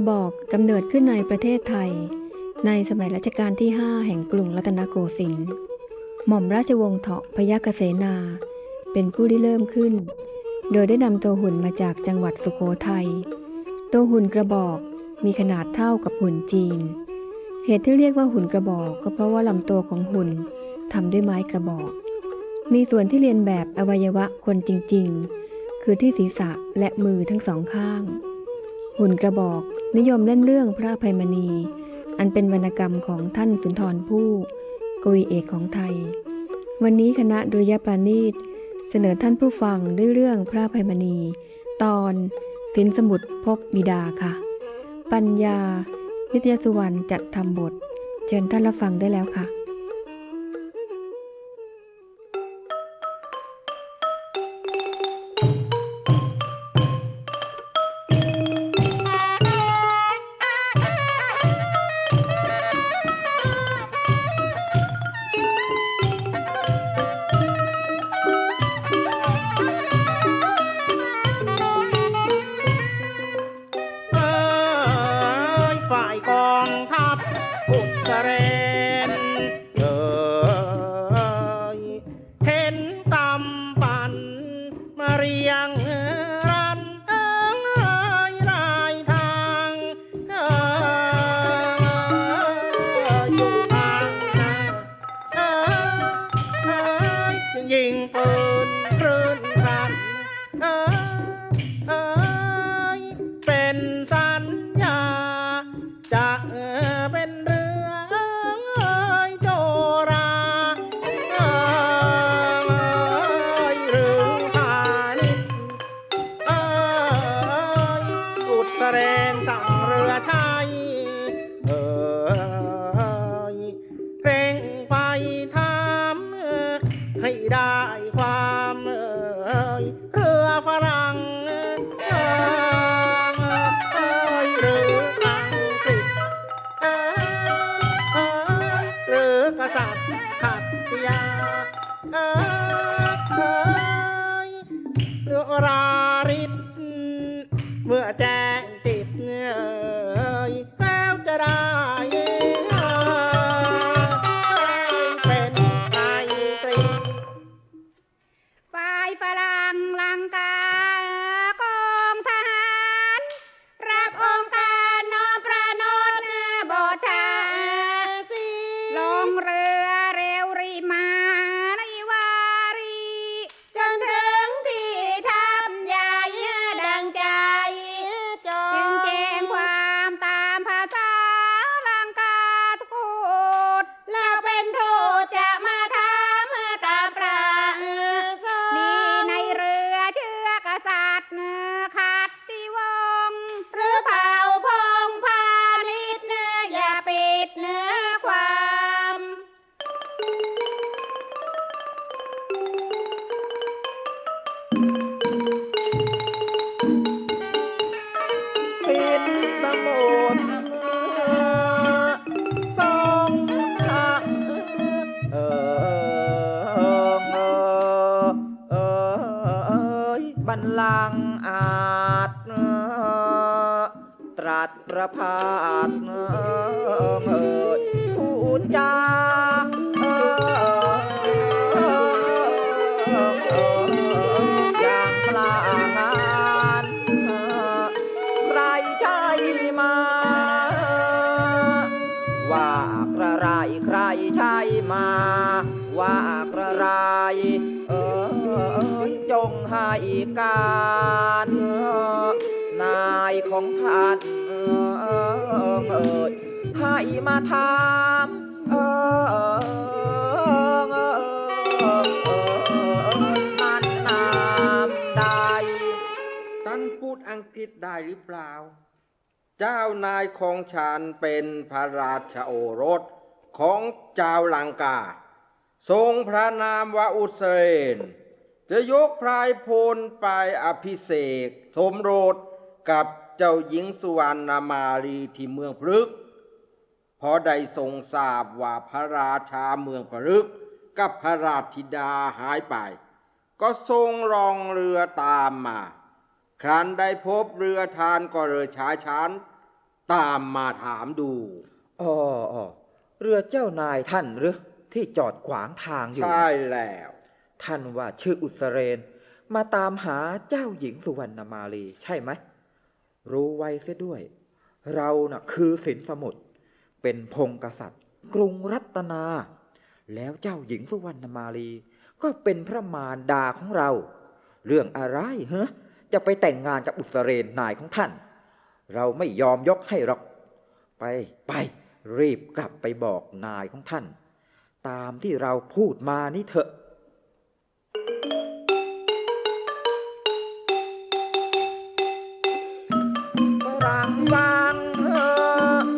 กระบอกกำเนิดขึ้นในประเทศไทย ในสมัยรัชกาลที่ 5 แห่งกรุงรัตนโกสินทร์หม่อมราชวงศ์เถาะพยัคฆเสนา เป็นผู้ที่เริ่มขึ้น โดยได้นำตัวหุ่นมาจากจังหวัดสุโขทัยตัวหุ่นกระบอกมีขนาดเท่ากับหุ่นจีน เหตุที่เรียกว่าหุ่นกระบอกก็เพราะว่าลำตัวของหุ่นทำด้วยไม้กระบอก มีส่วนที่เรียนแบบอวัยวะคนจริง ๆ คือที่ศีรษะและมือทั้งสองข้าง หุ่นกระบอก นิยมเล่นเรื่องพระภัยมณี อันเป็นวรรณกรรมของท่านสุนทรภู่กวีเอกของไทย วันนี้คณะดุริยปราณีตเสนอท่านผู้ฟังด้วยเรื่องพระภัยมณี ตอนสินสมุดพบบิดาค่ะ ปัญญา นิตยสุวรรณจัดทำบท เชิญท่านรับฟังได้แล้วค่ะ เอ้ยเรือราริต จงให้การนายของท่านให้มาทามมันนามใดท่านพูดอังกฤษได้หรือเปล่า เจ้านายของฉันเป็นพระราชโอรสของเจ้าลังกา ทรงพระนามว่าอุเซน จะยกพรายพลไปอภิเษกสมรสกับเจ้าหญิงสุวรรณมารีที่เมืองพฤกพอได้ทรงทราบว่าพระราชาเมืองพฤกกับพระราชธิดาหายไป ก็ทรงรองเรือตามมา ครั้นได้พบเรือทานก็เรือช้าช้านตามมาถามดูอ๋ออ๋อเรือเจ้านายท่านหรือ ที่จอดขวางทางอยู่ ใช่แล้ว ท่านว่าชื่ออุสเรน มาตามหาเจ้าหญิงสุวรรณมาลีใช่ไหม รู้ไว้เสียด้วย เราน่ะคือสินสมุทรเป็นพงกษัตริย์ กรุงรัตนา แล้วเจ้าหญิงสุวรรณมาลี ก็เป็นพระมารดาของเรา เรื่องอะไรเฮ้จะไปแต่งงานกับอุสเรนนายของท่าน เราไม่ยอมยกให้หรอก ไปไปรีบกลับไปบอกนายของท่าน ตามที่เราพูดมานี่เถอะ รังวัน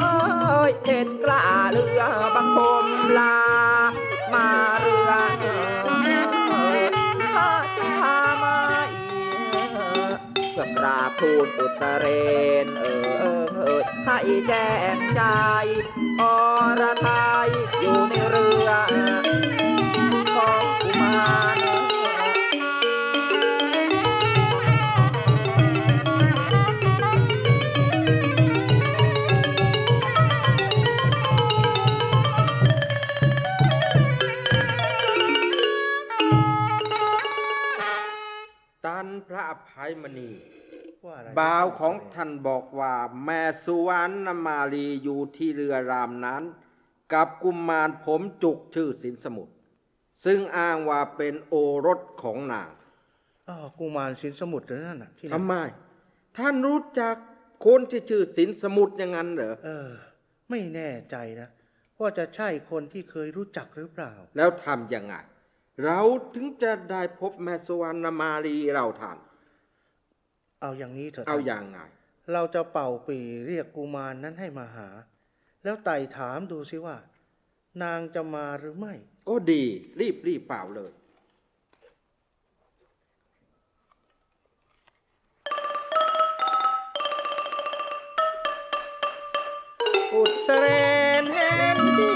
เอ้ยเห็นกล้าเรือบังคมลา เพื่อกราบทูลอุตเรนเออเอยให้แจ้งใจอรไทยอยู่ในเรือของกุมาร ยมณีว่าอะไรบ่าวของท่านบอกว่า แม่สุวรรณมาลีอยู่ที่เรือรามนั้น กับกุมารผมจุกชื่อสินสมุทรซึ่งอ้างว่าเป็นโอรสของนางอ้าวกุมารสินสมุทรนั่นน่ะที่ไหนทำไมท่านรู้จักคนที่ชื่อสินสมุทรอย่างนั้นเหรอเออ ไม่แน่ใจนะว่าจะใช่คนที่เคยรู้จักหรือเปล่า แล้วทำยังไง เราถึงจะได้พบแม่สุวรรณมาลีเราท่าน เอาอย่างนี้เถอะเอาอย่างไง เราจะเป่าปีเรียกกุมารนั้นให้มาหา แล้วไต่ถามดูสิว่า นางจะมาหรือไม่ก็ดี รีบรีบเปล่าเลยอุดสเรนเห็นจ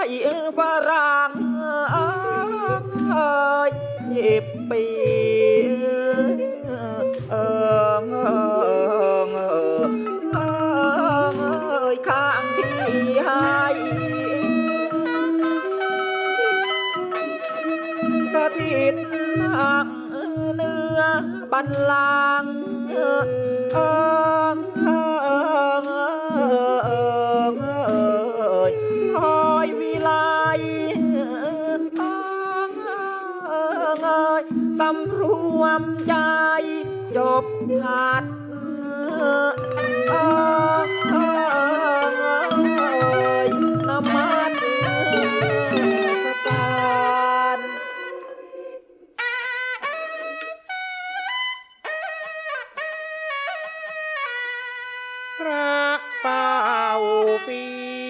ฝรั่งเอยหยิบปีเออเอยเอยข้างที่ให้สถิตนั่งเนื้อบันลังเออ จบหัดน้ำมันสตานพระเป่าปี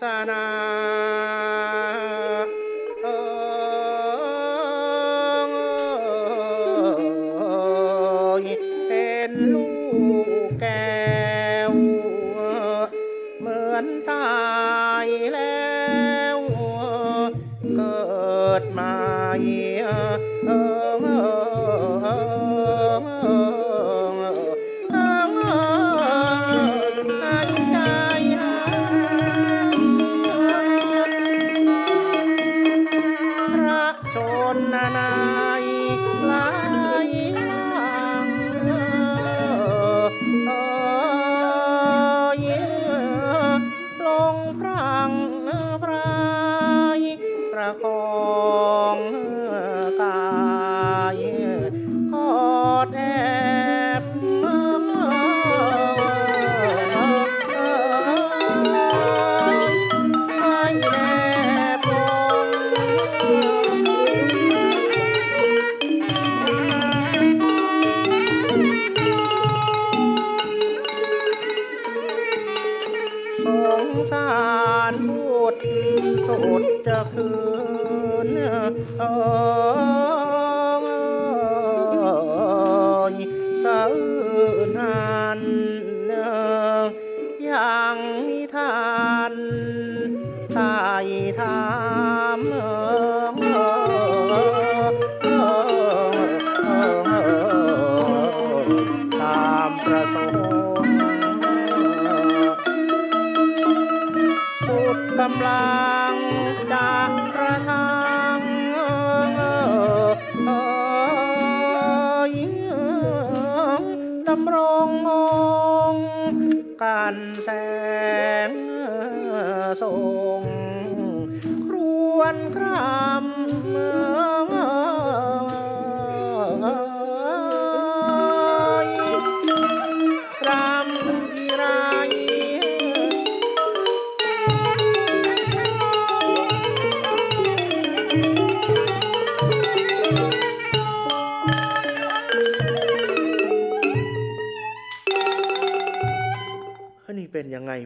ศ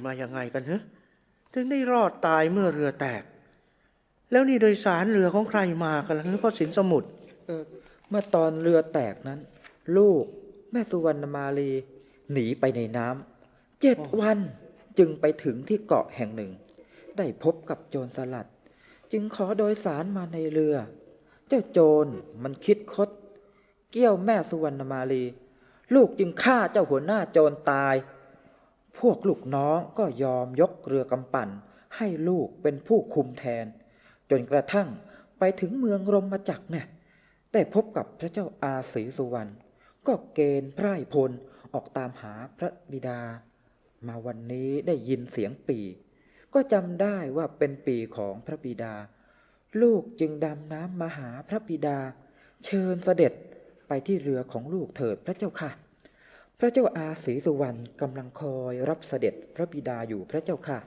เป็นยังไงมางไงกันฮะถึงได้รอดตายเมื่อเรือแตก แล้วนี่โดยสารเรือของใครมากันล่ะพ่อสินสมุทรเออเมื่อตอนเรือแตกนั้น ลูกแม่สุวรรณมาลี หนีไปในน้ำเจ็ดวันจึงไปถึงที่เกาะแห่งหนึ่ง ได้พบกับโจรสลัด จึงขอโดยสารมาในเรือ เจ้าโจรมันคิดคด เกี้ยวแม่สุวรรณมาลี ลูกจึงฆ่าเจ้าหัวหน้าโจรตาย พวกลูกน้องก็ยอมยกเรือกำปั่น ให้ลูกเป็นผู้คุมแทน จนกระทั่งไปถึงเมืองรมมาจักเนี่ยได้พบกับพระเจ้าอาศีสุวรรณก็เกณฑ์ไพร่พลออกตามหาพระบิดา มาวันนี้ได้ยินเสียงปี ก็จำได้ว่าเป็นปีของพระบิดา ลูกจึงดำน้ำมาหาพระบิดา เชิญเสด็จไปที่เรือของลูกเถิดพระเจ้าค่ะ พระเจ้าอาศรีสุวรรณกำลังคอยรับเสด็จพระบิดาอยู่พระเจ้าค่ะ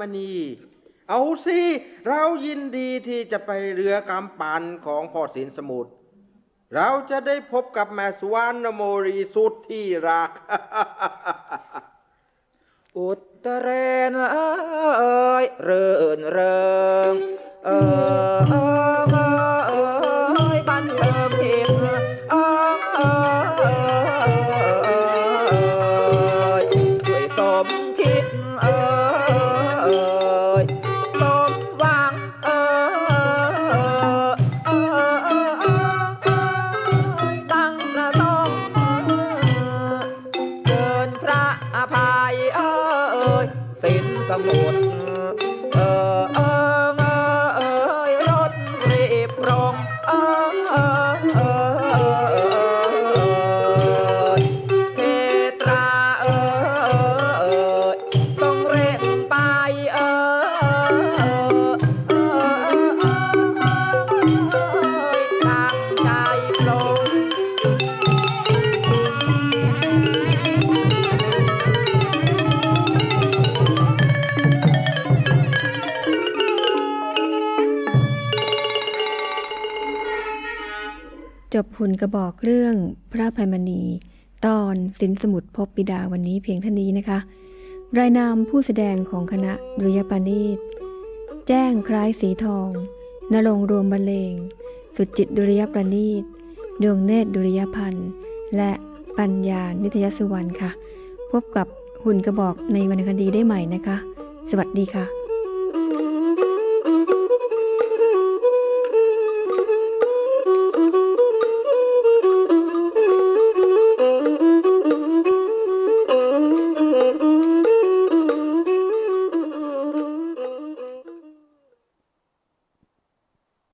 มณี เอาสิเรายินดีที่จะไปเรือกำปั่นของพ่อศินสมุทรเราจะได้พบกับแม่สวรรณโมรีสุดที่รัก อุตเรนเอ้ยเรินเริงเออ จบหุ่นกระบอกเรื่องพระภัยมณี ตอนสินสมุทรพบบิดาวันนี้เพียงเท่านี้นะคะ รายนามผู้แสดงของคณะดุริยปานีตแจ้งคล้ายสีทองนรงรวมบรรเลง สุจิตดุริยประณีตดวงเนตรดุริยพันธ์ และปัญญานิตยสุวรรณค่ะ พบกับหุ่นกระบอกในวรรณคดีได้ใหม่นะคะ สวัสดีค่ะ